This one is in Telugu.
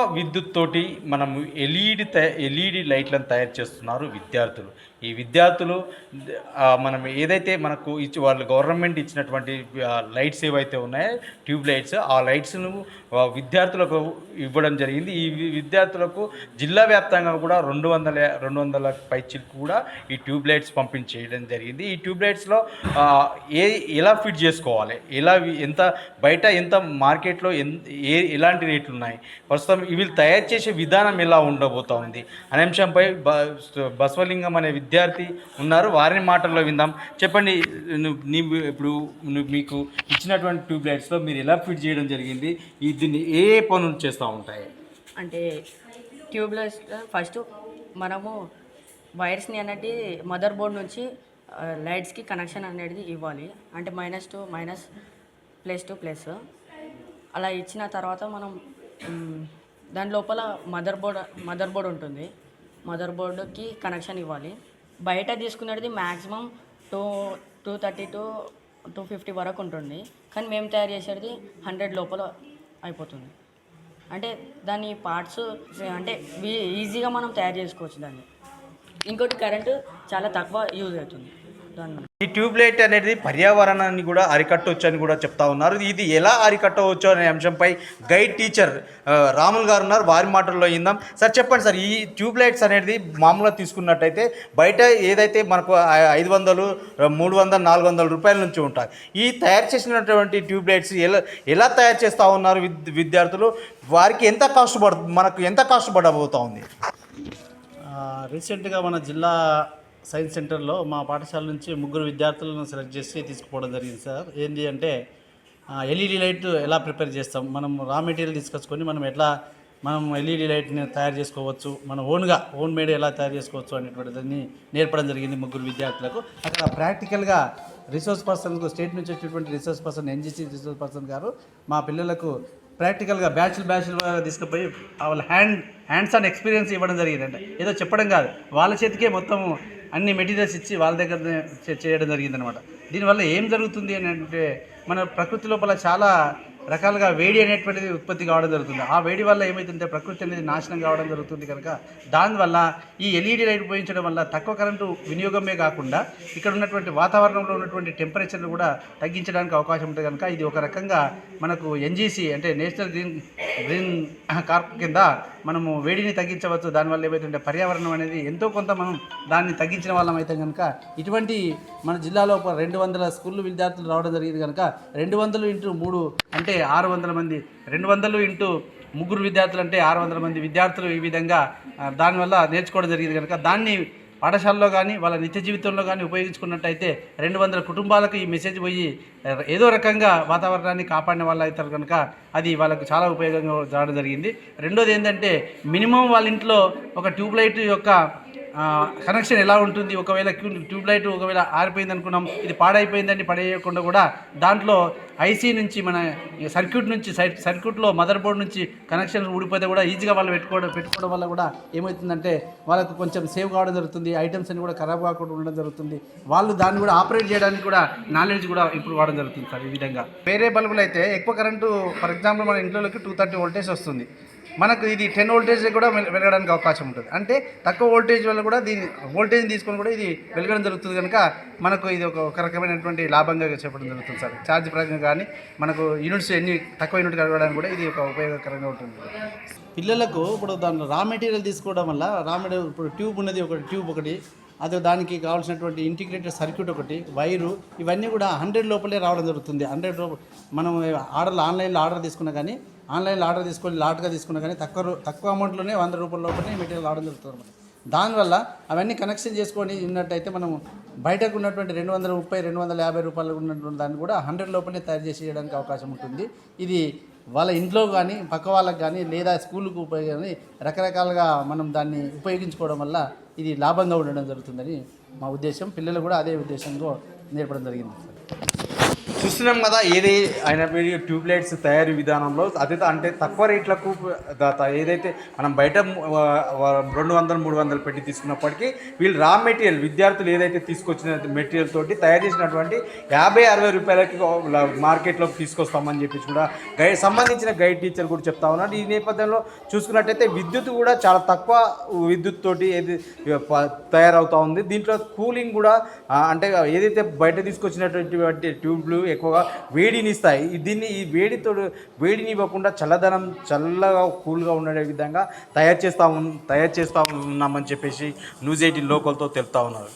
తక్కువ విద్యుత్ తోటి మనం ఎల్ఈడి ఎల్ఈడి లైట్లను తయారు చేస్తున్నారు విద్యార్థులు. ఈ విద్యార్థులు మనం ఏదైతే మనకు ఇచ్చి వాళ్ళు గవర్నమెంట్ ఇచ్చినటువంటి లైట్స్ ఏవైతే ఉన్నాయో ట్యూబ్ లైట్స్ ఆ లైట్స్ను విద్యార్థులకు ఇవ్వడం జరిగింది. ఈ విద్యార్థులకు జిల్లా వ్యాప్తంగా కూడా రెండు వందల రెండు వందల పైచిలకు కూడా ఈ ట్యూబ్ లైట్స్ పంపించేయడం జరిగింది. ఈ ట్యూబ్ లైట్స్లో ఏ ఎలా ఫిట్ చేసుకోవాలి? ఎలా ఎంత బయట ఎంత మార్కెట్లో ఎంత ఏ ఎలాంటి రేట్లు ఉన్నాయి? ప్రస్తుతం వీళ్ళు తయారు చేసే విధానం ఎలా ఉండబోతా ఉంది అనే అంశంపై బ బసవలింగం అనే విద్యార్థి ఉన్నారు. వారిని మాటల్లో విందాం. చెప్పండి నీ ఇప్పుడు మీకు ఇచ్చినటువంటి ట్యూబ్ లైట్స్లో మీరు ఎలా ఫిట్ చేయడం జరిగింది? దీన్ని ఏ పనులు చేస్తూ ఉంటాయి? అంటే ట్యూబ్లెస్ ఫస్ట్ మనము వైర్స్ని అనేది మదర్ బోర్డ్ నుంచి లైట్స్కి కనెక్షన్ అనేది ఇవ్వాలి. అంటే minus to minus plus to plus. అలా ఇచ్చిన తర్వాత మనం దాని లోపల మదర్ బోర్డ్ మదర్ బోర్డ్ ఉంటుంది. మదర్ బోర్డుకి కనెక్షన్ ఇవ్వాలి. బయట తీసుకునేది maximum two two thirty to two fifty వరకు ఉంటుంది. కానీ మేము తయారు చేసేది హండ్రెడ్ లోపల అయిపోతుంది. అంటే దాని పార్ట్స్ అంటే ఈజీగా మనం తయారు చేసుకోవచ్చు దాన్ని. ఇంకోటి కరెంటు చాలా తక్కువ యూజ్ అవుతుంది. ఈ ట్యూబ్ లైట్ అనేది పర్యావరణాన్ని కూడా అరికట్టవచ్చు అని కూడా చెప్తా ఉన్నారు. ఇది ఎలా అరికట్టవచ్చు అనే అంశంపై గైడ్ టీచర్ రాముల్ రాములు గారు ఉన్నారు. వారి మాటల్లో ఇందాం సార్ చెప్పండి సార్ ఈ ట్యూబ్ లైట్స్ అనేది మామూలుగా తీసుకున్నట్టయితే బయట ఏదైతే మనకు ఐదు వందలు మూడు వందలు నాలుగు వందల రూపాయల నుంచి ఉంటాయి. ఈ తయారు చేసినటువంటి ట్యూబ్ లైట్స్ ఎలా ఎలా తయారు చేస్తూ ఉన్నారు విద్ విద్యార్థులు? వారికి ఎంత కాస్ట్ పడు మనకు ఎంత కాస్ట్ పడబోతూ ఉంది? రీసెంట్గా మన జిల్లా సైన్స్ సెంటర్లో మా పాఠశాల నుంచి ముగ్గురు విద్యార్థులను సెలెక్ట్ చేసి తీసుకుపోవడం జరిగింది సార్. ఏంటి అంటే ఎల్ఈడి లైట్ ఎలా ప్రిపేర్ చేస్తాం? మనం రా మెటీరియల్ తీసుకొచ్చుకొని మనం ఎట్లా మనం ఎల్ఈడి లైట్ని తయారు చేసుకోవచ్చు? మన ఓన్గా ఓన్ మేడ్ ఎలా తయారు చేసుకోవచ్చు అనేటువంటి దాన్ని నేర్పడం జరిగింది ముగ్గురు విద్యార్థులకు. అక్కడ ప్రాక్టికల్గా రిసోర్స్ పర్సన్ స్టేట్ నుంచి వచ్చేటువంటి resource person NGC resource person గారు మా పిల్లలకు ప్రాక్టికల్గా బ్యాచులు బ్యాచ్లు తీసుకుపోయి వాళ్ళ హ్యాండ్ హ్యాండ్స్ ఆన్ ఎక్స్పీరియన్స్ ఇవ్వడం జరిగిందంట. ఏదో చెప్పడం కాదు. వాళ్ళ చేతికే మొత్తం అన్ని మెటీరియల్స్ ఇచ్చి వాళ్ళ దగ్గర చేయడం జరిగిందనమాట దీనివల్ల ఏం జరుగుతుంది అని అంటే మన ప్రకృతి లోపల చాలా రకాలుగా వేడి అనేటువంటిది ఉత్పత్తి కావడం జరుగుతుంది. ఆ వేడి వల్ల ఏమవుతుందంటే ప్రకృతి అనేది నాశనం కావడం జరుగుతుంది కనుక దానివల్ల ఈ ఎల్ఈడి లైట్ ఉపయోగించడం వల్ల తక్కువ కరెంటు వినియోగమే కాకుండా ఇక్కడ ఉన్నటువంటి వాతావరణంలో ఉన్నటువంటి టెంపరేచర్ను కూడా తగ్గించడానికి అవకాశం ఉంటుంది కనుక ఇది ఒక రకంగా మనకు ఎన్జీసీ అంటే నేషనల్ గ్రీన్ గ్రీన్ కార్ప్ కింద మనము వేడిని తగ్గించవచ్చు. దానివల్ల ఏమైతుంటే పర్యావరణం అనేది ఎంతో కొంత మనం దాన్ని తగ్గించిన వాళ్ళం అయితే కనుక ఇటువంటి మన జిల్లాలో ఒక రెండు వందల స్కూళ్ళు విద్యార్థులు రావడం జరిగింది కనుక రెండు వందలు ఇంటూ మూడు అంటే ఆరు వందల మంది రెండు వందలు ఇంటూ ముగ్గురు విద్యార్థులు అంటే ఆరు వందల మంది విద్యార్థులు ఈ విధంగా దానివల్ల నేర్చుకోవడం జరిగింది కనుక దాన్ని పాఠశాలలో కానీ వాళ్ళ నిత్య జీవితంలో కానీ ఉపయోగించుకున్నట్టయితే రెండు వందల కుటుంబాలకు ఈ మెసేజ్ పోయి ఏదో రకంగా వాతావరణాన్ని కాపాడిన వాళ్ళు అవుతారు కనుక అది వాళ్ళకు చాలా ఉపయోగంగా రావడం జరిగింది. రెండోది ఏంటంటే మినిమం వాళ్ళ ఇంట్లో ఒక ట్యూబ్లైట్ యొక్క కనెక్షన్ ఎలా ఉంటుంది? ఒకవేళ క్యూ- ట్యూబ్ లైట్ ఒకవేళ ఆరిపోయింది అనుకున్నాం ఇది పాడైపోయిందని పడేయకుండా కూడా దాంట్లో ఐసీ నుంచి మన సర్క్యూట్ నుంచి సై- సర్క్యూట్లో మదర్ బోర్డ్ నుంచి కనెక్షన్ ఊడిపోతే కూడా ఈజీగా వాళ్ళు పెట్టుకోవడం పెట్టుకోవడం వల్ల కూడా ఏమవుతుందంటే వాళ్ళకు కొంచెం సేవ్ కావడం జరుగుతుంది ఐటమ్స్ అన్ని కూడా ఖరాబ్ కాకుండా ఉండడం జరుగుతుంది. వాళ్ళు దాన్ని కూడా ఆపరేట్ చేయడానికి కూడా నాలెడ్జ్ కూడా ఇంప్రూవ్ కావడం జరుగుతుంది సార్ ఈ విధంగా. వేరే బల్బులు అయితే ఎక్కువ కరెంటు ఫర్ ఎగ్జాంపుల్ మన ఇంట్లోకి టూ థర్టీ వోల్టేజ్ వస్తుంది. మనకు ఇది టెన్ వోల్టేజ్ కూడా వెలగడానికి అవకాశం ఉంటుంది. అంటే తక్కువ వోల్టేజ్ వల్ల కూడా దీని వోల్టేజ్ తీసుకొని కూడా ఇది వెలగడం జరుగుతుంది కనుక మనకు ఇది ఒక ఒక రకమైనటువంటి లాభంగా చెప్పడం జరుగుతుంది సార్. ఛార్జ్ ప్రకారంగా కానీ మనకు యూనిట్స్ ఎన్ని తక్కువ యూనిట్ కలగడానికి కూడా ఇది ఒక ఉపయోగకరంగా ఉంటుంది. పిల్లలకు ఇప్పుడు దాని రా మెటీరియల్ తీసుకోవడం వల్ల రా మెటీరియల్ ఇప్పుడు ట్యూబ్ ఉన్నది ఒక ట్యూబ్ ఒకటి అది దానికి కావాల్సినటువంటి ఇంటిగ్రేటెడ్ సర్క్యూట్ ఒకటి వైరు ఇవన్నీ కూడా హండ్రెడ్ లోపలే రావడం జరుగుతుంది. హండ్రెడ్ లోపల మనం ఆర్డర్లు ఆన్లైన్లో ఆర్డర్ తీసుకున్నా కానీ ఆన్లైన్లో ఆర్డర్ తీసుకొని లాట్గా తీసుకున్నా కానీ తక్కువ తక్కువ అమౌంట్లోనే వంద రూపాయల లోపలనే మెటీరియల్ రావడం జరుగుతుంది అనమాట దానివల్ల అవన్నీ కనెక్షన్ చేసుకొని ఉన్నట్టయితే మనం బయటకు ఉన్నటువంటి రెండు వందల ముప్పై రెండు వందల యాభై రూపాయలు ఉన్నటువంటి దాన్ని కూడా హండ్రెడ్ లోపలే తయారు చేసి చేయడానికి అవకాశం ఉంటుంది. ఇది వాళ్ళ ఇంట్లో కానీ పక్క వాళ్ళకి కానీ లేదా స్కూల్కి ఉపయోగించి రకరకాలుగా మనం దాన్ని ఉపయోగించుకోవడం వల్ల ఇది లాభంగా ఉండడం జరుగుతుందని మా ఉద్దేశం. పిల్లలు కూడా అదే ఉద్దేశంతో నేర్పడం జరిగింది చూస్తున్నాం కదా ఏది ఆయన మీరు ట్యూబ్ లైట్స్ తయారీ విధానంలో అదే అంటే తక్కువ రేట్లకు ఏదైతే మనం బయట రెండు వందలు మూడు వందలు పెట్టి తీసుకున్నప్పటికీ వీళ్ళు రా మెటీరియల్ విద్యార్థులు ఏదైతే తీసుకొచ్చిన మెటీరియల్ తోటి తయారు చేసినటువంటి యాభై అరవై రూపాయలకి మార్కెట్లోకి తీసుకొస్తామని చెప్పేసి కూడా గైడ్ సంబంధించిన గైడ్ టీచర్ కూడా చెప్తా ఉన్నాడు. ఈ నేపథ్యంలో చూసుకున్నట్టయితే విద్యుత్ కూడా చాలా తక్కువ విద్యుత్ తోటి ఏది తయారవుతా ఉంది. దీంట్లో కూలింగ్ కూడా అంటే ఏదైతే బయట తీసుకొచ్చినటువంటి ట్యూబ్లు ఎక్కువగా వేడిని ఇస్తాయి దీన్ని ఈ వేడితో వేడిని ఇవ్వకుండా చల్లదనం చల్లగా కూల్గా ఉండే విధంగా తయారు చేస్తా ఉన్ తయారు చేస్తూ ఉన్నామని చెప్పేసి న్యూస్ ఎయిటీన్ లోకల్తో తెలుపుతా ఉన్నారు.